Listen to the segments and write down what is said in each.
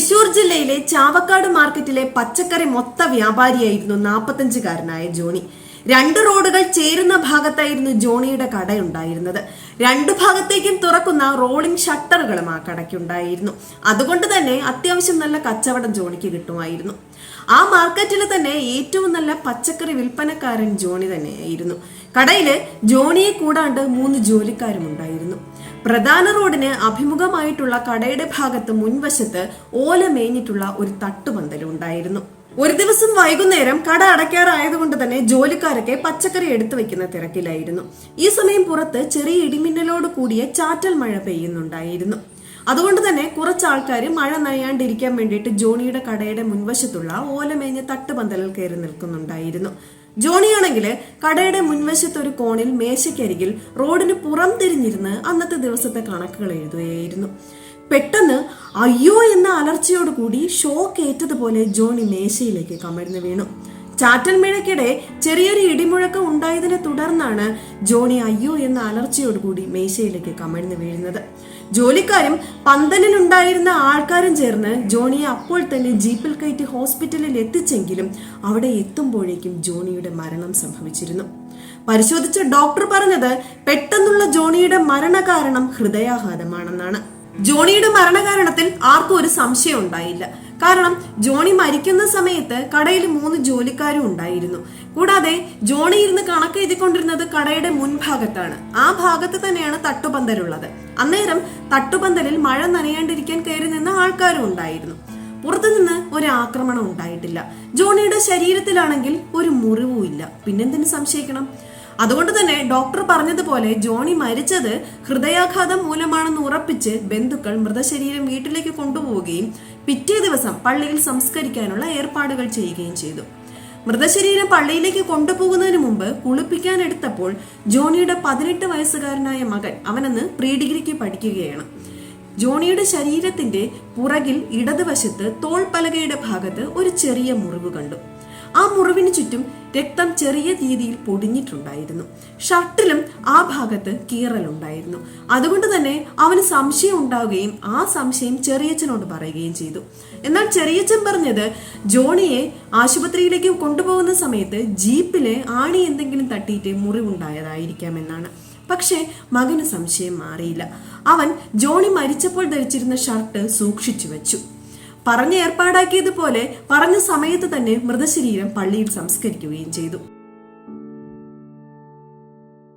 തൃശൂർ ജില്ലയിലെ ചാവക്കാട് മാർക്കറ്റിലെ പച്ചക്കറി മൊത്ത വ്യാപാരിയായിരുന്നു നാൽപ്പത്തഞ്ചുകാരനായ ജോണി. രണ്ട് റോഡുകൾ ചേരുന്ന ഭാഗത്തായിരുന്നു ജോണിയുടെ കട ഉണ്ടായിരുന്നത് രണ്ടു ഭാഗത്തേക്കും തുറക്കുന്ന റോളിംഗ് ഷട്ടറുകളും ആ കടയ്ക്കുണ്ടായിരുന്നു. അതുകൊണ്ട് തന്നെ അത്യാവശ്യം നല്ല കച്ചവടം ജോണിക്ക് കിട്ടുമായിരുന്നു. ആ മാർക്കറ്റിൽ തന്നെ ഏറ്റവും നല്ല പച്ചക്കറി വിൽപ്പനക്കാരൻ ജോണി തന്നെയായിരുന്നു. കടയിൽ ജോണിയെ കൂടാണ്ട് മൂന്ന് ജോലിക്കാരും ഉണ്ടായിരുന്നു പ്രധാന റോഡിന് അഭിമുഖമായിട്ടുള്ള കടയുടെ ഭാഗത്ത് മുൻവശത്ത് ഓല മേഞ്ഞിട്ടുള്ള ഒരു തട്ടുപന്തലും ഉണ്ടായിരുന്നു. ഒരു ദിവസം വൈകുന്നേരം കട അടയ്ക്കാറായതുകൊണ്ട് തന്നെ ജോലിക്കാരൊക്കെ പച്ചക്കറി എടുത്തു വെക്കുന്ന തിരക്കിലായിരുന്നു. ഈ സമയം പുറത്ത് ചെറിയ ഇടിമിന്നലോട് കൂടിയ ചാറ്റൽ മഴ പെയ്യുന്നുണ്ടായിരുന്നു. അതുകൊണ്ട് തന്നെ കുറച്ച് ആൾക്കാർ മഴ നനയാണ്ടിരിക്കാൻ വേണ്ടിയിട്ട് ജോണിയുടെ കടയുടെ മുൻവശത്തുള്ള ഓലമേഞ്ഞ തട്ടുപന്തലിൽ കയറി നിൽക്കുന്നുണ്ടായിരുന്നു. ജോണിയാണെങ്കിൽ കടയുടെ മുൻവശത്ത് ഒരു കോണിൽ മേശയ്ക്കരികിൽ റോഡിന് പുറം തിരിഞ്ഞിരുന്ന് അന്നത്തെ ദിവസത്തെ കണക്കുകൾ എഴുതുകയായിരുന്നു. പെട്ടെന്ന് അയ്യോ എന്ന അലർച്ചയോടുകൂടി ഷോക്ക് ഏറ്റതുപോലെ ജോണി മേശയിലേക്ക് കമഴ്ന്നു വീണു. ചാറ്റൽ മഴയ്ക്കിടെ ചെറിയൊരു ഇടിമുഴക്കം ഉണ്ടായതിനെ തുടർന്നാണ് ജോണി അയ്യോ എന്ന അലർച്ചയോടുകൂടി മേശയിലേക്ക് കമഴ്ന്നു വീഴുന്നത്. ജോലിക്കാരും പന്തലിലുണ്ടായിരുന്ന ആൾക്കാരും ചേർന്ന് ജോണിയെ അപ്പോൾ തന്നെ ജീപ്പിൽ കയറ്റി ഹോസ്പിറ്റലിൽ എത്തിച്ചെങ്കിലും അവിടെ എത്തുമ്പോഴേക്കും ജോണിയുടെ മരണം സംഭവിച്ചിരുന്നു. പരിശോധിച്ച ഡോക്ടർ പറഞ്ഞത് പെട്ടെന്നുള്ള ജോണിയുടെ മരണകാരണം ഹൃദയാഘാതമാണെന്നാണ്. ജോണിയുടെ മരണകാരണത്തിൽ ആർക്കും ഒരു സംശയം ഉണ്ടായില്ല കാരണം ജോണി മരിക്കുന്ന സമയത്ത് കടയിൽ മൂന്ന് ജോലിക്കാരും ഉണ്ടായിരുന്നു. കൂടാതെ ജോണി ഇരുന്ന് കണക്ക് എഴുതിക്കൊണ്ടിരുന്നത് കടയുടെ മുൻഭാഗത്താണ്. ആ ഭാഗത്ത് തന്നെയാണ് തട്ടുപന്തലുള്ളത്. അന്നേരം തട്ടുപന്തലിൽ മഴ നനയാണ്ടിരിക്കാൻ കയറി നിന്ന ആൾക്കാരും ഉണ്ടായിരുന്നു. പുറത്തുനിന്ന് ഒരു ആക്രമണം ഉണ്ടായിട്ടില്ല. ജോണിയുടെ ശരീരത്തിലാണെങ്കിൽ ഒരു മുറിവും ഇല്ല. പിന്നെന്തിനു സംശയിക്കണം? അതുകൊണ്ട് തന്നെ ഡോക്ടർ പറഞ്ഞതുപോലെ ജോണി മരിച്ചത് ഹൃദയാഘാതം മൂലമാണെന്ന് ഉറപ്പിച്ച് ബന്ധുക്കൾ മൃതശരീരം വീട്ടിലേക്ക് കൊണ്ടുപോവുകയും പിറ്റേ ദിവസം പള്ളിയിൽ സംസ്കരിക്കാനുള്ള ഏർപ്പാടുകൾ ചെയ്യുകയും ചെയ്തു. മൃതശരീരം പള്ളിയിലേക്ക് കൊണ്ടുപോകുന്നതിന് മുമ്പ് കുളിപ്പിക്കാൻ എടുത്തപ്പോൾ ജോണിയുടെ പതിനെട്ട് വയസ്സുകാരനായ മകൻ അവനന്ന് പ്രീ ഡിഗ്രിക്ക് പഠിക്കുകയാണ്. ജോണിയുടെ ശരീരത്തിന്റെ പുറകിൽ ഇടതുവശത്ത് തോൾപ്പലകയുടെ ഭാഗത്ത് ഒരു ചെറിയ മുറിവ് കണ്ടു. ആ മുറിവിന് ചുറ്റും രക്തം ചെറിയ രീതിയിൽ പൊടിഞ്ഞിട്ടുണ്ടായിരുന്നു. ഷർട്ടിലും ആ ഭാഗത്ത് കീറലുണ്ടായിരുന്നു. അതുകൊണ്ട് തന്നെ അവന് സംശയം ഉണ്ടാവുകയും ആ സംശയം ചെറിയച്ഛനോട് പറയുകയും ചെയ്തു. എന്നാൽ ചെറിയച്ഛൻ പറഞ്ഞത് ജോണിയെ ആശുപത്രിയിലേക്ക് കൊണ്ടുപോകുന്ന സമയത്ത് ജീപ്പിലെ ആണി എന്തെങ്കിലും തട്ടിയിട്ട് മുറിവുണ്ടായതായിരിക്കാമെന്നാണ്. പക്ഷേ മകന് സംശയം മാറിയില്ല. അവൻ ജോണി മരിച്ചപ്പോൾ ധരിച്ചിരുന്ന ഷർട്ട് സൂക്ഷിച്ചു വെച്ചു. പറഞ്ഞ് ഏർപ്പാടാക്കിയതുപോലെ പറഞ്ഞ സമയത്ത് തന്നെ മൃതശരീരം പള്ളിയിൽ സംസ്കരിക്കുകയും ചെയ്തു.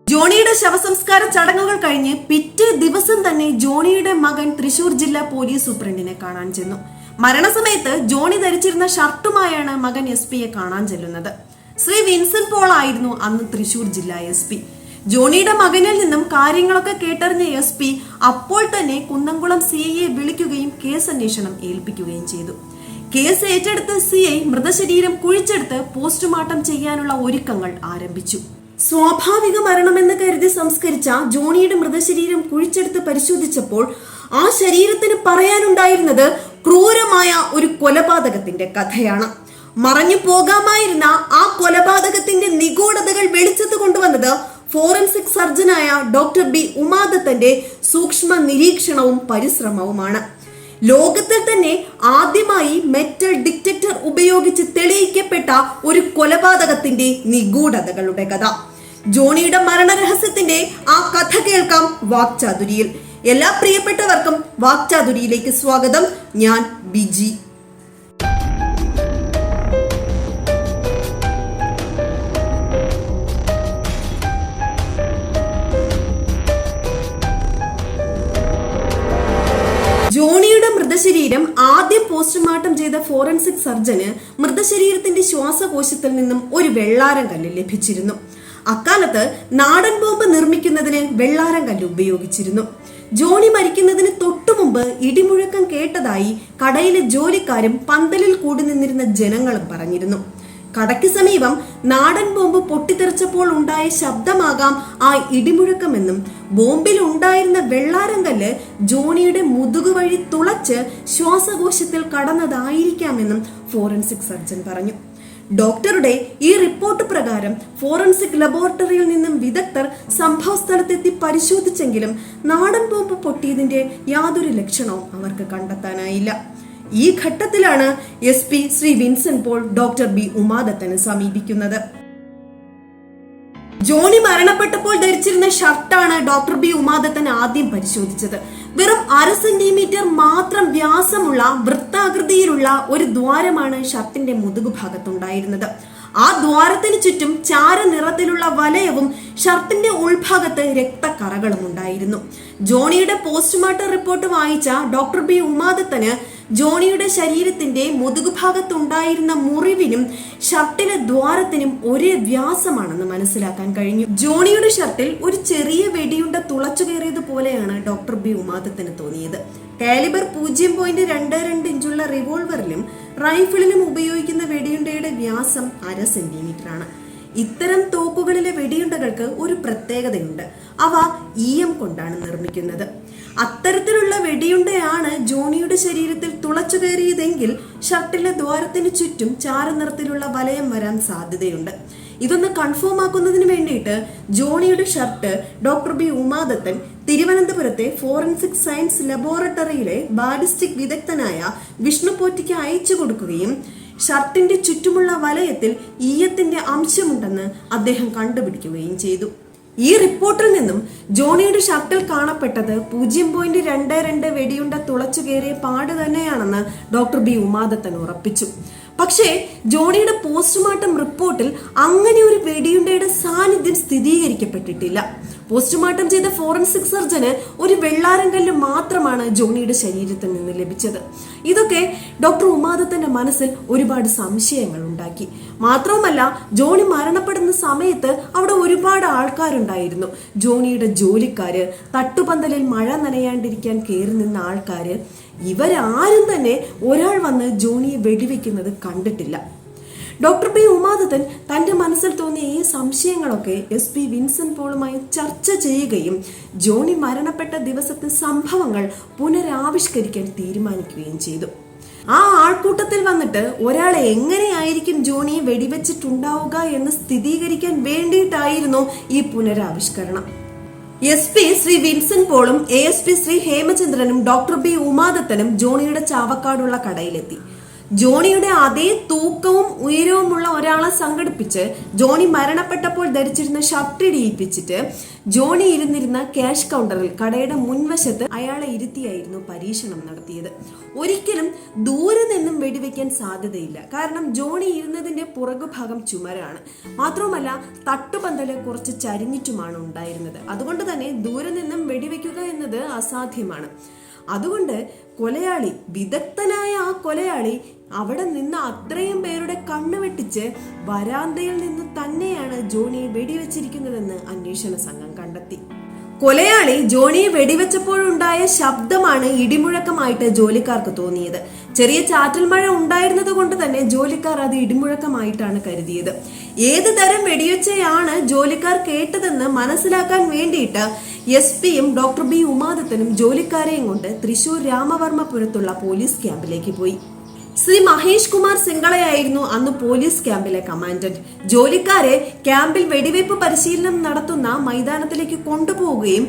ജോണിയുടെ ശവസംസ്കാര ചടങ്ങുകൾ കഴിഞ്ഞ് പിറ്റേ ദിവസം തന്നെ ജോണിയുടെ മകൻ തൃശൂർ ജില്ലാ പോലീസ് സൂപ്രണ്ടിനെ കാണാൻ ചെന്നു. മരണസമയത്ത് ജോണി ധരിച്ചിരുന്ന ഷർട്ടുമായാണ് മകൻ എസ് പിയെ കാണാൻ ചെല്ലുന്നത്. ശ്രീ വിൻസെന്റ് പോൾ ആയിരുന്നു അന്ന് തൃശൂർ ജില്ലാ എസ് പി. ജോണിയുടെ മകനിൽ നിന്നും കാര്യങ്ങളൊക്കെ കേട്ടറിഞ്ഞ എസ് പി അപ്പോൾ തന്നെ കുന്നംകുളം സി ഐയെ വിളിക്കുകയും കേസ് അന്വേഷണം ഏൽപ്പിക്കുകയും ചെയ്തു. കേസ് ഏറ്റെടുത്ത് സി ഐ മൃതശരീരം കുഴിച്ചെടുത്ത് പോസ്റ്റ്മോർട്ടം ചെയ്യാനുള്ള ഒരുക്കങ്ങൾ ആരംഭിച്ചു. സ്വാഭാവിക മരണമെന്ന് കരുതി സംസ്കരിച്ച ജോണിയുടെ മൃതശരീരം കുഴിച്ചെടുത്ത് പരിശോധിച്ചപ്പോൾ ആ ശരീരത്തിന് പറയാനുണ്ടായിരുന്നത് ക്രൂരമായ ഒരു കൊലപാതകത്തിന്റെ കഥയാണ്. മറഞ്ഞു പോകാമായിരുന്ന ആ കൊലപാതകത്തിന്റെ നിഗൂഢതകൾ വെളിച്ചത്ത് കൊണ്ടുവന്നത് ഫോറൻസിക് സർജനായ ഡോക്ടർ ബി ഉമാദത്തന്റെ സൂക്ഷ്മ നിരീക്ഷണവും പരിശ്രമവുമാണ്. ലോകത്തിൽ തന്നെ ആദ്യമായി മെറ്റൽ ഡിറ്റക്ടർ ഉപയോഗിച്ച് തെളിയിക്കപ്പെട്ട ഒരു കൊലപാതകത്തിന്റെ നിഗൂഢതകളുടെ കഥ. ജോണിയുടെ മരണരഹസ്യത്തിന്റെ ആ കഥ കേൾക്കാം വാക്ചാതുരിയിൽ. എല്ലാ പ്രിയപ്പെട്ടവർക്കും വാക്ചാതുരിയിലേക്ക് സ്വാഗതം. ഞാൻ ബിജി. ഫോറൻസിക് സർജന് മൃതശരീരത്തിന്റെ ശ്വാസകോശത്തിൽ നിന്നും ഒരു വെള്ളാരം കല്ല് ലഭിച്ചിരുന്നു. അക്കാലത്ത് നാടൻ ബോംബ് നിർമ്മിക്കുന്നതിന് വെള്ളാരം കല്ല് ഉപയോഗിച്ചിരുന്നു. ജോണി മരിക്കുന്നതിന് തൊട്ടുമുമ്പ് ഇടിമുഴക്കം കേട്ടതായി കടയിലെ ജോലിക്കാരും പന്തലിൽ കൂടി നിന്നിരുന്ന ജനങ്ങളും പറഞ്ഞിരുന്നു. കടയ്ക്ക് സമീപം നാടൻ ബോംബ് പൊട്ടിത്തെറിച്ചപ്പോൾ ഉണ്ടായ ശബ്ദമാകാം ആ ഇടിമുഴക്കമെന്നും ബോംബിൽ ഉണ്ടായിരുന്ന വെള്ളാരങ്കല്ല് ജോണിയുടെ മുതുകു വഴി തുളച്ച് ശ്വാസകോശത്തിൽ കടന്നതായിരിക്കാമെന്നും ഫോറൻസിക് സർജൻ പറഞ്ഞു. ഡോക്ടറുടെ ഈ റിപ്പോർട്ട് പ്രകാരം ഫോറൻസിക് ലബോറട്ടറിയിൽ നിന്നും വിദഗ്ധർ സംഭവ സ്ഥലത്തെത്തി പരിശോധിച്ചെങ്കിലും നാടൻ ബോംബ് പൊട്ടിയതിന്റെ യാതൊരു ലക്ഷണവും അവർക്ക് കണ്ടെത്താനായില്ല. ഈ ഘട്ടത്തിലാണ് S P Shri Vincent Paul doctor B ഉമാദത്തനെ സമീപിക്കുന്നത്. ജോണി മരണപ്പെട്ടപ്പോൾ ധരിച്ചിരുന്ന ഷർട്ടാണ് ഡോക്ടർ ബി ഉമാദത്തൻ ആദ്യം പരിശോധിച്ചത്. വെറും അര സെന്റിമീറ്റർ മാത്രം വ്യാസമുള്ള വൃത്താകൃതിയിലുള്ള ഒരു ദ്വാരമാണ് ഷർട്ടിന്റെ മുതുകുഭാഗത്തുണ്ടായിരുന്നത് ആ ദ്വാരത്തിന് ചുറ്റും ചാര നിറത്തിലുള്ള വലയവും ഷർട്ടിന്റെ ഉൾഭാഗത്ത് രക്തക്കറകളും ഉണ്ടായിരുന്നു. ജോണിയുടെ പോസ്റ്റ്മോർട്ടം റിപ്പോർട്ട് വായിച്ച ഡോക്ടർ ബി ഉമാദത്തന് ജോണിയുടെ ശരീരത്തിന്റെ മുതുകുഭാഗത്തുണ്ടായിരുന്ന മുറിവിനും ഷർട്ടിലെ ദ്വാരത്തിനും ഒരേ വ്യാസമാണെന്ന് മനസ്സിലാക്കാൻ കഴിഞ്ഞു. ജോണിയുടെ ഷർട്ടിൽ ഒരു ചെറിയ വെടിയുണ്ട തുളച്ചു കയറിയത് പോലെയാണ് ഡോക്ടർ ബി ഉമാദത്തിന് തോന്നിയത്. കാലിബർ പൂജ്യം പോയിന്റ് രണ്ട് രണ്ട് ഇഞ്ചുള്ള റിവോൾവറിലും റൈഫിളിലും ഉപയോഗിക്കുന്ന വെടിയുണ്ടയുടെ വ്യാസം അര സെന്റിമീറ്റർ ആണ്. ഇത്തരം തോക്കുകളിലെ വെടിയുണ്ടകൾക്ക് ഒരു പ്രത്യേകതയുണ്ട്. അവ ഇ എം കൊണ്ടാണ് നിർമ്മിക്കുന്നത്. അത്തരത്തിലുള്ള വെടിയുണ്ടയാണ് ജോണിയുടെ ശരീരത്തിൽ തുളച്ചു കയറിയതെങ്കിൽ ഷർട്ടിലെ ദ്വാരത്തിന് ചുറ്റും ചാരനിറത്തിലുള്ള വലയം വരാൻ സാധ്യതയുണ്ട്. ഇതൊന്ന് കൺഫേം ആക്കുന്നതിന് വേണ്ടിയിട്ട് ജോണിയുടെ ഷർട്ട് ഡോക്ടർ ബി ഉമാദത്തൻ തിരുവനന്തപുരത്തെ ഫോറൻസിക് സയൻസ് ലബോറട്ടറിയിലെ ബാലിസ്റ്റിക് വിദഗ്ധനായ വിഷ്ണു പോറ്റിക്ക് അയച്ചു കൊടുക്കുകയും ഷർട്ടിന്റെ ചുറ്റുമുള്ള വലയത്തിൽ ഈയത്തിന്റെ അംശമുണ്ടെന്ന് അദ്ദേഹം കണ്ടുപിടിക്കുകയും ചെയ്തു. ഈ റിപ്പോർട്ടിൽ നിന്നും ജോണിയുടെ ഷർട്ടിൽ കാണപ്പെട്ടത് പൂജ്യം പോയിന്റ് രണ്ട് രണ്ട് വെടിയുണ്ട തുളച്ചു കയറിയ പാട് തന്നെയാണെന്ന് ഡോക്ടർ ബി ഉമാദത്തൻ ഉറപ്പിച്ചു. പക്ഷേ ജോണിയുടെ പോസ്റ്റ്മോർട്ടം റിപ്പോർട്ടിൽ അങ്ങനെ ഒരു വെടിയുണ്ടയുടെ സാന്നിധ്യം സ്ഥിരീകരിക്കപ്പെട്ടിട്ടില്ല. പോസ്റ്റ്മോർട്ടം ചെയ്ത ഫോറൻസിക് സർജന് ഒരു വെള്ളാരം കല്ല് മാത്രമാണ് ജോണിയുടെ ശരീരത്തിൽ നിന്ന് ലഭിച്ചത്. ഇതൊക്കെ ഡോക്ടർ ഉമാദത്തന്റെ മനസ്സിൽ ഒരുപാട് സംശയങ്ങൾ ഉണ്ടാക്കി. മാത്രവുമല്ല ജോണി മരണപ്പെടുന്ന സമയത്ത് അവിടെ ഒരുപാട് ആൾക്കാരുണ്ടായിരുന്നു. ജോണിയുടെ ജോലിക്കാര് തട്ടുപന്തലിൽ മഴ നനയാണ്ടിരിക്കാൻ കയറി നിന്ന ആൾക്കാര് ഇവരാരും തന്നെ ഒരാൾ വന്ന് ജോണിയെ വെടിവെക്കുന്നത് കണ്ടിട്ടില്ല. ഡോക്ടർ പി ഉമാദത്തൻ തന്റെ മനസ്സിൽ സംശയങ്ങളൊക്കെ എസ് പി വിൻസെന്റ് പോളുമായി ചർച്ച ചെയ്യുകയും ജോണി മരണപ്പെട്ട ദിവസത്തെ സംഭവങ്ങൾ പുനരാവിഷ്കരിക്കാൻ തീരുമാനിക്കുകയും ചെയ്തു. ആ ആൾക്കൂട്ടത്തിൽ വന്നിട്ട് ഒരാളെ എങ്ങനെയായിരിക്കും ജോണിയെ വെടിവെച്ചിട്ടുണ്ടാവുക എന്ന് സ്ഥിരീകരിക്കാൻ വേണ്ടിയിട്ടായിരുന്നു ഈ പുനരാവിഷ്കരണം. എസ് പി ശ്രീ വിൻസെന്റ് പോളും എ എസ് പി ശ്രീ ഹേമചന്ദ്രനും ഡോക്ടർ ബി ഉമാദത്തനും ജോണിയുടെ ചാവക്കാടുള്ള കടയിലെത്തി. ജോണിയുടെ അതേ തൂക്കവും ഉയരവുമുള്ള ഒരാളെ സംഘടിപ്പിച്ച് ജോണി മരണപ്പെട്ടപ്പോൾ ധരിച്ചിരുന്ന ഷർട്ട് ഇടിയിപ്പിച്ചിട്ട് ജോണി ഇരുന്നിരുന്ന ക്യാഷ് കൗണ്ടറിൽ കടയുടെ മുൻവശത്ത് അയാളെ ഇരുത്തിയായിരുന്നു പരീക്ഷണം നടത്തിയത്. ഒരിക്കലും ദൂരെ നിന്നും വെടിവെക്കാൻ സാധ്യതയില്ല. കാരണം ജോണി ഇരുന്നതിന്റെ പുറകുഭാഗം ചുമരാണ്. മാത്രവുമല്ല തട്ടുപന്തൽ കുറച്ച് ചരിഞ്ഞിട്ടുമാണ് ഉണ്ടായിരുന്നത്. അതുകൊണ്ട് തന്നെ ദൂരെ നിന്നും വെടിവെക്കുക എന്നത് അസാധ്യമാണ്. അതുകൊണ്ട് കൊലയാളി വിദഗ്ധനായ ആ കൊലയാളി അവിടെ നിന്ന് അത്രയും പേരുടെ കണ്ണു വെട്ടിച്ച് വരാന്തയിൽ നിന്ന് തന്നെയാണ് ജോണിയെ വെടിവെച്ചിരിക്കുന്നതെന്ന് അന്വേഷണ സംഘം കണ്ടെത്തി. കൊലയാളി ജോണിയെ വെടിവെച്ചപ്പോഴുണ്ടായ ശബ്ദമാണ് ഇടിമുഴക്കമായിട്ട് ജോലിക്കാർക്ക് തോന്നിയത്. ചെറിയ ചാറ്റൽ മഴ ഉണ്ടായിരുന്നത് കൊണ്ട് തന്നെ ജോലിക്കാർ അത് ഇടിമുഴക്കമായിട്ടാണ് കരുതിയത്. ഏത് തരം വെടിവെച്ചയാണ് ജോലിക്കാർ കേട്ടതെന്ന് മനസ്സിലാക്കാൻ വേണ്ടിയിട്ട് എസ് പിയും ഡോക്ടർ ബി ഉമാദത്തനും ജോലിക്കാരെയും കൊണ്ട് തൃശൂർ രാമവർമ്മപുരത്തുള്ള പോലീസ് ക്യാമ്പിലേക്ക് പോയി. ശ്രീ മഹേഷ് കുമാർ സിംഗളയായിരുന്നു അന്ന് പോലീസ് ക്യാമ്പിലെ കമാൻഡന്റ്. ജോലിക്കാരെ ക്യാമ്പിൽ വെടിവയ്പ് പരിശീലനം നടത്തുന്ന മൈതാനത്തിലേക്ക് കൊണ്ടുപോവുകയും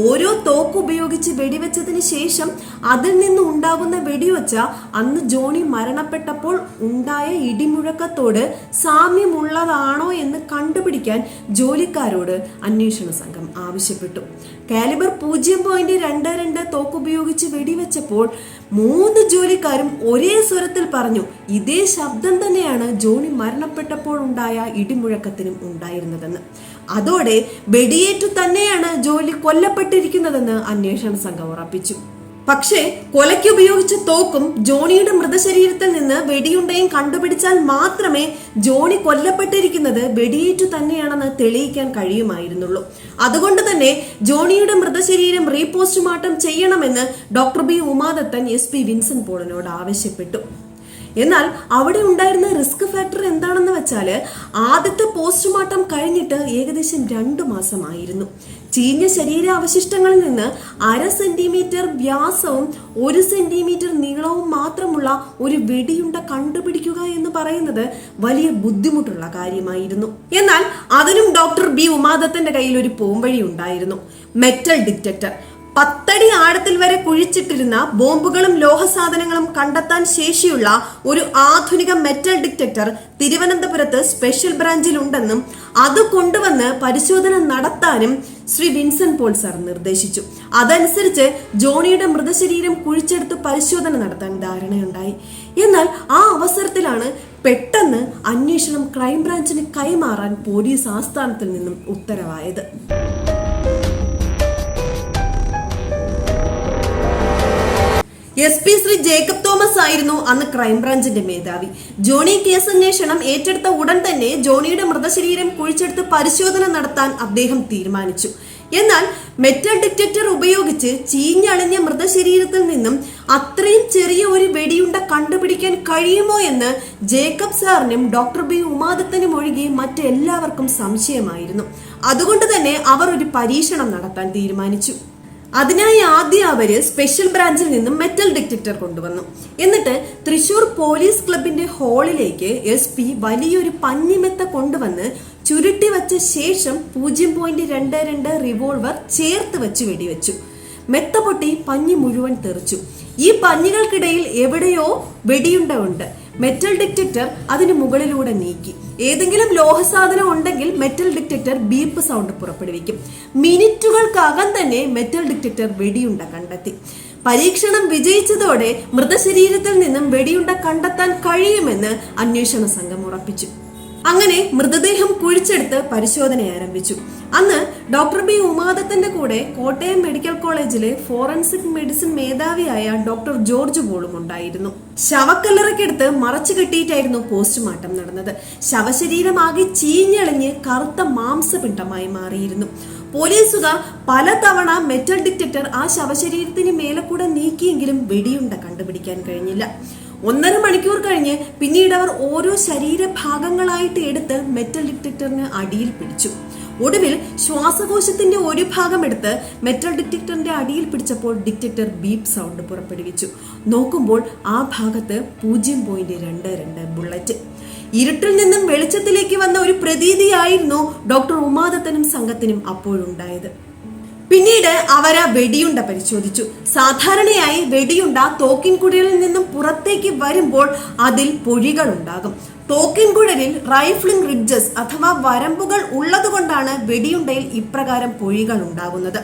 ഓരോ തോക്ക് ഉപയോഗിച്ച് വെടിവെച്ചതിന് ശേഷം അതിൽ നിന്ന് ഉണ്ടാകുന്ന വെടിവെച്ച അന്ന് ജോണി മരണപ്പെട്ടപ്പോൾ ഉണ്ടായ ഇടിമുഴക്കത്തോട് സാമ്യമുള്ളതാണോ എന്ന് കണ്ടുപിടിക്കാൻ ജോലിക്കാരോട് അന്വേഷണ സംഘം ആവശ്യപ്പെട്ടു. കാലിബർ പൂജ്യം പോയിന്റ് രണ്ട് രണ്ട് തോക്ക് ഉപയോഗിച്ച് വെടിവെച്ചപ്പോൾ മൂന്ന് ജോലിക്കാരും ഒരേ സ്വരത്തിൽ പറഞ്ഞു ഇതേ ശബ്ദം തന്നെയാണ് ജോണി മരണപ്പെട്ടപ്പോൾ ഉണ്ടായ ഇടിമുഴക്കത്തിനും ഉണ്ടായിരുന്നതെന്ന്. അതോടെ വെടിയേറ്റു തന്നെയാണ് ജോലി കൊല്ലപ്പെട്ടിരിക്കുന്നതെന്ന് അന്വേഷണ സംഘം ഉറപ്പിച്ചു. പക്ഷേ കൊലയ്ക്ക് ഉപയോഗിച്ച തോക്കും ജോണിയുടെ മൃതശരീരത്തിൽ നിന്ന് വെടിയുണ്ടയും കണ്ടുപിടിച്ചാൽ മാത്രമേ ജോണി കൊല്ലപ്പെട്ടിരിക്കുന്നത് വെടിയേറ്റു തന്നെയാണെന്ന് തെളിയിക്കാൻ കഴിയുമായിരുന്നുള്ളൂ. അതുകൊണ്ട് തന്നെ ജോണിയുടെ മൃതശരീരം റീപോസ്റ്റ്മോർട്ടം ചെയ്യണമെന്ന് doctor B Umadathan S P Vincent പോളിനോട് ആവശ്യപ്പെട്ടു. എന്നാൽ അവിടെ ഉണ്ടായിരുന്ന റിസ്ക് ഫാക്ടർ എന്താണെന്ന് വെച്ചാൽ ആദ്യത്തെ പോസ്റ്റ്മോർട്ടം കഴിഞ്ഞിട്ട് ഏകദേശം രണ്ടു മാസമായിരുന്നു. ചീഞ്ഞ ശരീര അവശിഷ്ടങ്ങളിൽ നിന്ന് അര സെന്റിമീറ്റർ വ്യാസവും ഒരു സെന്റിമീറ്റർ നീളവും മാത്രമുള്ള ഒരു വെടിയുണ്ട കണ്ടുപിടിക്കുക എന്ന് പറയുന്നത് വലിയ ബുദ്ധിമുട്ടുള്ള കാര്യമായിരുന്നു. എന്നാൽ അതിനും ഡോക്ടർ ബി ഉമാദത്തിന്റെ കയ്യിൽ ഒരു പോംവഴി ഉണ്ടായിരുന്നു. Metal detector. പത്തടി ആഴത്തിൽ വരെ കുഴിച്ചിട്ടിരുന്ന ബോംബുകളും ലോഹസാധനങ്ങളും കണ്ടെത്താൻ ശേഷിയുള്ള ഒരു ആധുനിക മെറ്റൽ ഡിറ്റക്ടർ തിരുവനന്തപുരത്ത് സ്പെഷ്യൽ ബ്രാഞ്ചിൽ ഉണ്ടെന്നും അത് കൊണ്ടുവന്ന് പരിശോധന നടത്താനും ശ്രീ വിൻസെന്റ് പോൾ സാർ നിർദ്ദേശിച്ചു. അതനുസരിച്ച് ജോണിയുടെ മൃതശരീരം കുഴിച്ചെടുത്ത് പരിശോധന നടത്താൻ ധാരണയുണ്ടായി. എന്നാൽ ആ അവസരത്തിലാണ് പെട്ടെന്ന് അന്വേഷണം ക്രൈംബ്രാഞ്ചിന് കൈമാറാൻ പോലീസ് ആസ്ഥാനത്തിൽ നിന്നും ഉത്തരവായത്. S P Shri Jacob Thomas ആയിരുന്നു അന്ന് ക്രൈംബ്രാഞ്ചിന്റെ മേധാവി. ജോണി കേസ് അന്വേഷണം ഏറ്റെടുത്ത ഉടൻ തന്നെ ജോണിയുടെ മൃതശരീരം കുഴിച്ചെടുത്ത് പരിശോധന നടത്താൻ അദ്ദേഹം തീരുമാനിച്ചു. എന്നാൽ മെറ്റൽ ഡിറ്റക്ടർ ഉപയോഗിച്ച് ചീഞ്ഞളിഞ്ഞ മൃതശരീരത്തിൽ നിന്നും അത്രയും ചെറിയ ഒരു വെടിയുണ്ട കണ്ടുപിടിക്കാൻ കഴിയുമോ എന്ന് ജേക്കബ് സാറിനും ഡോക്ടർ ബി ഉമാദത്തനും ഒഴികെ മറ്റെല്ലാവർക്കും സംശയമായിരുന്നു. അതുകൊണ്ട് തന്നെ അവർ ഒരു പരീക്ഷണം നടത്താൻ തീരുമാനിച്ചു. അതിനായി ആദ്യം അവർ സ്പെഷ്യൽ ബ്രാഞ്ചിൽ നിന്നും മെറ്റൽ ഡിറ്റക്ടർ കൊണ്ടുവന്നു. എന്നിട്ട് തൃശൂർ പോലീസ് ക്ലബിന്റെ ഹാളിലേക്ക് എസ് പി വലിയൊരു പഞ്ഞിമെത്ത കൊണ്ടുവന്ന് ചുരുട്ടി വച്ച ശേഷം പൂജ്യം പോയിന്റ് രണ്ട് രണ്ട് റിവോൾവർ ചേർത്ത് വെച്ച് വെടിവെച്ചു. മെത്ത പൊട്ടി പഞ്ഞി മുഴുവൻ തെറിച്ചു. ഈ പഞ്ഞികൾക്കിടയിൽ എവിടെയോ വെടിയുണ്ട ഉണ്ട്. മെറ്റൽ ഡിറ്റക്ടർ അതിന് മുകളിലൂടെ നീക്കി. ഏതെങ്കിലും ലോഹസാധനം ഉണ്ടെങ്കിൽ മെറ്റൽ ഡിറ്റക്ടർ ബീപ്പ് സൗണ്ട് പുറപ്പെടുവിക്കും. മിനിറ്റുകൾക്കകം തന്നെ മെറ്റൽ ഡിറ്റക്ടർ വെടിയുണ്ട കണ്ടെത്തി. പരീക്ഷണം വിജയിച്ചതോടെ മൃതശരീരത്തിൽ നിന്നും വെടിയുണ്ട കണ്ടെത്താൻ കഴിയുമെന്ന് അന്വേഷണ സംഘം ഉറപ്പിച്ചു. അങ്ങനെ മൃതദേഹം കുഴിച്ചെടുത്ത് പരിശോധന ആരംഭിച്ചു. അന്ന് ഡോക്ടർ ബി ഉമാദത്തിന്റെ കൂടെ കോട്ടയം മെഡിക്കൽ കോളേജിലെ ഫോറൻസിക് മെഡിസിൻ മേധാവിയായ ഡോക്ടർ ജോർജ് പോളും ഉണ്ടായിരുന്നു. ശവക്കല്ലറക്കെടുത്ത് മറച്ചു കെട്ടിയിട്ടായിരുന്നു പോസ്റ്റ്മോർട്ടം നടന്നത്. ശവശരീരമാകെ ചീഞ്ഞളിഞ്ഞ് കറുത്ത മാംസപിണ്ടമായി മാറിയിരുന്നു. പോലീസുകാർ പലതവണ മെറ്റൽ ഡിറ്റക്ടർ ആ ശവശരീരത്തിന് മേലെ കൂടെ നീക്കിയെങ്കിലും വെടിയുണ്ട കണ്ടുപിടിക്കാൻ കഴിഞ്ഞില്ല. ഒന്നര മണിക്കൂർ കഴിഞ്ഞ് പിന്നീട് അവർ ഓരോ ശരീരഭാഗങ്ങളായിട്ട് എടുത്ത് മെറ്റൽ ഡിറ്റക്ടറിന് അടിയിൽ പിടിച്ചു. ഒടുവിൽ ശ്വാസകോശത്തിന്റെ ഒരു ഭാഗം എടുത്ത് മെറ്റൽ ഡിറ്റക്ടറിന്റെ അടിയിൽ പിടിച്ചപ്പോൾ ഡിറ്റക്ടർ ബീപ് സൗണ്ട് പുറപ്പെടുവിച്ചു. നോക്കുമ്പോൾ ആ ഭാഗത്ത് പൂജ്യം പോയിന്റ് രണ്ട് രണ്ട് ബുള്ളറ്റ് ഇരുട്ടിൽ നിന്നും വെളിച്ചത്തിലേക്ക് വന്ന ഒരു പ്രതീതിയായിരുന്നു ഡോക്ടർ ഉമാദത്തനും സംഘത്തിനും അപ്പോഴുണ്ടായത്. പിന്നീട് അവര വെടിയുണ്ട പരിശോധിച്ചു. സാധാരണയായി വെടിയുണ്ട തോക്കിൻകുഴലിൽ നിന്നും പുറത്തേക്ക് വരുമ്പോൾ അതിൽ പൊഴികൾ ഉണ്ടാകും തോക്കിൻകുഴലിൽ റൈഫ്ലിംഗ് റിഡ്ജസ് അഥവാ വരമ്പുകൾ ഉള്ളതുകൊണ്ടാണ് വെടിയുണ്ടയിൽ ഇപ്രകാരം പൊഴികൾ ഉണ്ടാകുന്നത്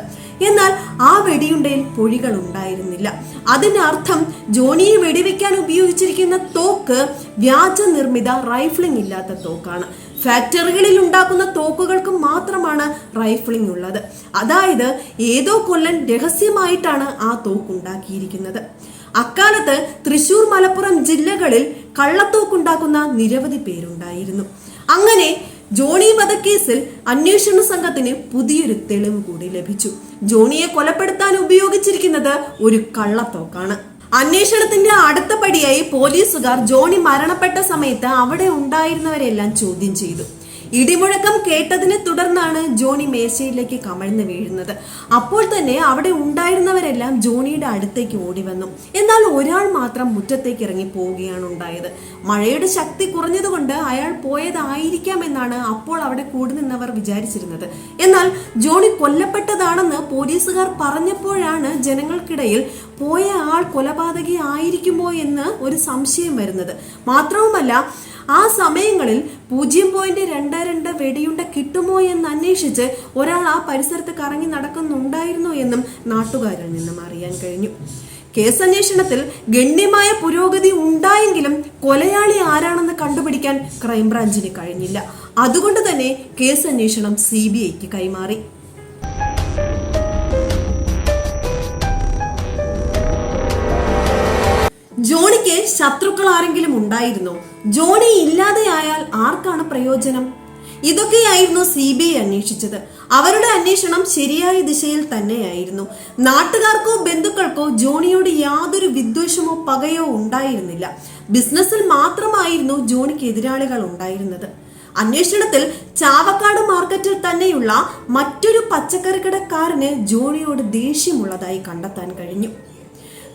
എന്നാൽ ആ വെടിയുണ്ടയിൽ പൊഴികൾ ഉണ്ടായിരുന്നില്ല അതിനർത്ഥം ജോണിയെ വെടിവെക്കാൻ ഉപയോഗിച്ചിരിക്കുന്ന തോക്ക് വ്യാജ നിർമ്മിത റൈഫ്ലിംഗ് ഇല്ലാത്ത തോക്കാണ്. ഫാക്ടറികളിൽ ഉണ്ടാക്കുന്ന തോക്കുകൾക്ക് മാത്രമാണ് റൈഫിളിംഗ് ഉള്ളത് അതായത് ഏതോ കൊല്ലൻ രഹസ്യമായിട്ടാണ് ആ തോക്ക് ഉണ്ടാക്കിയിരിക്കുന്നത് അക്കാലത്ത് തൃശൂർ മലപ്പുറം ജില്ലകളിൽ കള്ളത്തോക്കുണ്ടാക്കുന്ന നിരവധി പേരുണ്ടായിരുന്നു. അങ്ങനെ ജോണി വധക്കേസിൽ അന്വേഷണ സംഘത്തിന് പുതിയൊരു തെളിവ് കൂടി ലഭിച്ചു. ജോണിയെ കൊലപ്പെടുത്താൻ ഉപയോഗിച്ചിരിക്കുന്നത് ഒരു കള്ളത്തോക്കാണ്. അന്വേഷണത്തിന്റെ അടുത്ത പടിയായി പോലീസുകാർ ജോണി മരണപ്പെട്ട സമയത്ത് അവിടെ ഉണ്ടായിരുന്നവരെല്ലാം ചോദ്യം ചെയ്തു. ഇടിമുഴക്കം കേട്ടതിനെ തുടർന്നാണ് ജോണി മേശയിലേക്ക് കമഴ്ന്നു വീഴുന്നത്. അപ്പോൾ തന്നെ അവിടെ ഉണ്ടായിരുന്നവരെല്ലാം ജോണിയുടെ അടുത്തേക്ക് ഓടി വന്നു. എന്നാൽ ഒരാൾ മാത്രം മുറ്റത്തേക്ക് ഇറങ്ങി പോവുകയാണ് ഉണ്ടായത്. മഴയുടെ ശക്തി കുറഞ്ഞതുകൊണ്ട് അയാൾ പോയതായിരിക്കാം എന്നാണ് അപ്പോൾ അവിടെ കൂടി നിന്നവർ വിചാരിച്ചിരുന്നത്. എന്നാൽ ജോണി കൊല്ലപ്പെട്ടതാണെന്ന് പോലീസുകാർ പറഞ്ഞപ്പോഴാണ് ജനങ്ങൾക്കിടയിൽ പോയ ആൾ കൊലപാതകി ആയിരിക്കുമോ എന്ന് ഒരു സംശയം വരുന്നത്. മാത്രവുമല്ല ആ സമയങ്ങളിൽ പൂജ്യം പോയിന്റ് രണ്ട് രണ്ട് വെടിയുണ്ട കിട്ടുമോ എന്ന് അന്വേഷിച്ച് ഒരാൾ ആ പരിസരത്ത് കറങ്ങി നടക്കുന്നുണ്ടായിരുന്നു എന്നും നാട്ടുകാരിൽ നിന്നും അറിയാൻ കഴിഞ്ഞു. കേസന്വേഷണത്തിൽ ഗണ്യമായ പുരോഗതി ഉണ്ടായെങ്കിലും കൊലയാളി ആരാണെന്ന് കണ്ടുപിടിക്കാൻ ക്രൈംബ്രാഞ്ചിന് കഴിഞ്ഞില്ല. അതുകൊണ്ട് തന്നെ കേസ് അന്വേഷണം സി ബി ഐക്ക് കൈമാറി. ജോണിക്ക് ശത്രുക്കൾ ആരെങ്കിലും ഉണ്ടായിരുന്നോ? ജോണി ഇല്ലാതെയായാൽ ആർക്കാണ് പ്രയോജനം? ഇതൊക്കെയായിരുന്നു സി ബി ഐ അന്വേഷിച്ചത്. അവരുടെ അന്വേഷണം ശരിയായ ദിശയിൽ തന്നെയായിരുന്നു. നാട്ടുകാർക്കോ ബന്ധുക്കൾക്കോ ജോണിയോട് യാതൊരു വിദ്വേഷമോ പകയോ ഉണ്ടായിരുന്നില്ല. ബിസിനസ്സിൽ മാത്രമായിരുന്നു ജോണിക്ക് എതിരാളികൾ ഉണ്ടായിരുന്നത്. അന്വേഷണത്തിൽ ചാവക്കാട് മാർക്കറ്റിൽ തന്നെയുള്ള മറ്റൊരു പച്ചക്കറി പച്ചക്കറിക്കടക്കാരന് ജോണിയോട് ദേഷ്യമുള്ളതായി കണ്ടെത്താൻ കഴിഞ്ഞു.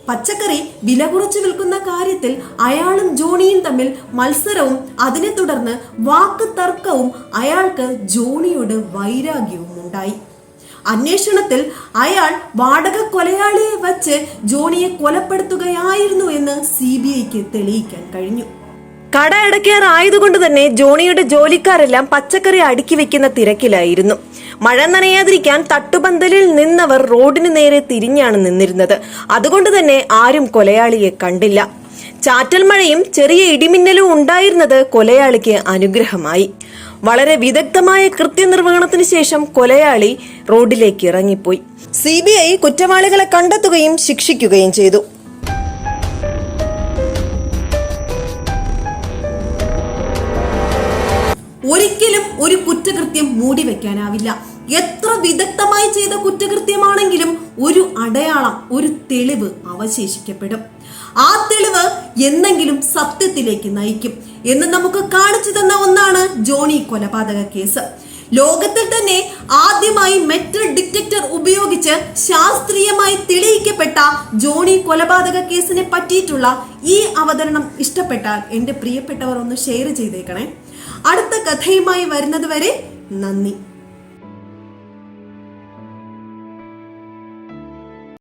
പച്ചക്കറി വില കുറച്ച് വിൽക്കുന്ന കാര്യത്തിൽ അയാളും ജോണിയും തമ്മിൽ മത്സരവും. അതിനെ തുടർന്ന് വാക്ക് തർക്കവും അയാൾക്ക് ജോണിയോട് വൈരാഗ്യവും ഉണ്ടായി. അന്വേഷണത്തിൽ അയാൾ വാടക കൊലയാളിയെ വച്ച് ജോണിയെ കൊലപ്പെടുത്തുകയായിരുന്നു എന്ന് സി ബി ഐക്ക് തെളിയിക്കാൻ കഴിഞ്ഞു. കട അടയ്ക്കാറായതുകൊണ്ട് തന്നെ ജോണിയുടെ ജോലിക്കാരെല്ലാം പച്ചക്കറി അടുക്കി വെക്കുന്ന തിരക്കിലായിരുന്നു. മഴ നനയാതിരിക്കാൻ തട്ടുപന്തലിൽ നിന്നവർ റോഡിന് നേരെ തിരിഞ്ഞാണ് നിന്നിരുന്നത്. അതുകൊണ്ട് തന്നെ ആരും കൊലയാളിയെ കണ്ടില്ല. ചാറ്റൽ മഴയും ചെറിയ ഇടിമിന്നലും ഉണ്ടായിരുന്നത് കൊലയാളിക്ക് അനുഗ്രഹമായി. വളരെ വിദഗ്ധമായ കൃത്യനിർവഹണത്തിന് ശേഷം കൊലയാളി റോഡിലേക്ക് ഇറങ്ങിപ്പോയി. സി കുറ്റവാളികളെ കണ്ടെത്തുകയും ശിക്ഷിക്കുകയും ചെയ്തു. ഒരിക്കലും ഒരു കുറ്റകൃത്യം മൂടി വെക്കാനാവില്ല. എത്ര വിദഗ്ധമായി ചെയ്ത കുറ്റകൃത്യമാണെങ്കിലും ഒരു അടയാളം ഒരു തെളിവ് അവശേഷിക്കപ്പെടും. ആ തെളിവ് എന്നെങ്കിലും സത്യത്തിലേക്ക് നയിക്കും എന്ന് നമുക്ക് കാണിച്ചു തന്ന ഒന്നാണ് ജോണി കൊലപാതക കേസ്. ലോകത്തിൽ തന്നെ ആദ്യമായി മെറ്റൽ ഡിറ്റക്ടർ ഉപയോഗിച്ച് ശാസ്ത്രീയമായി തെളിയിക്കപ്പെട്ട ജോണി കൊലപാതക കേസിനെ പറ്റിയിട്ടുള്ള ഈ അവതരണം ഇഷ്ടപ്പെട്ടാൽ എന്റെ പ്രിയപ്പെട്ടവർ ഒന്ന് ഷെയർ ചെയ്തേക്കണേ. അടുത്ത കഥയുമായി വരുന്നത് വരെ നന്ദി.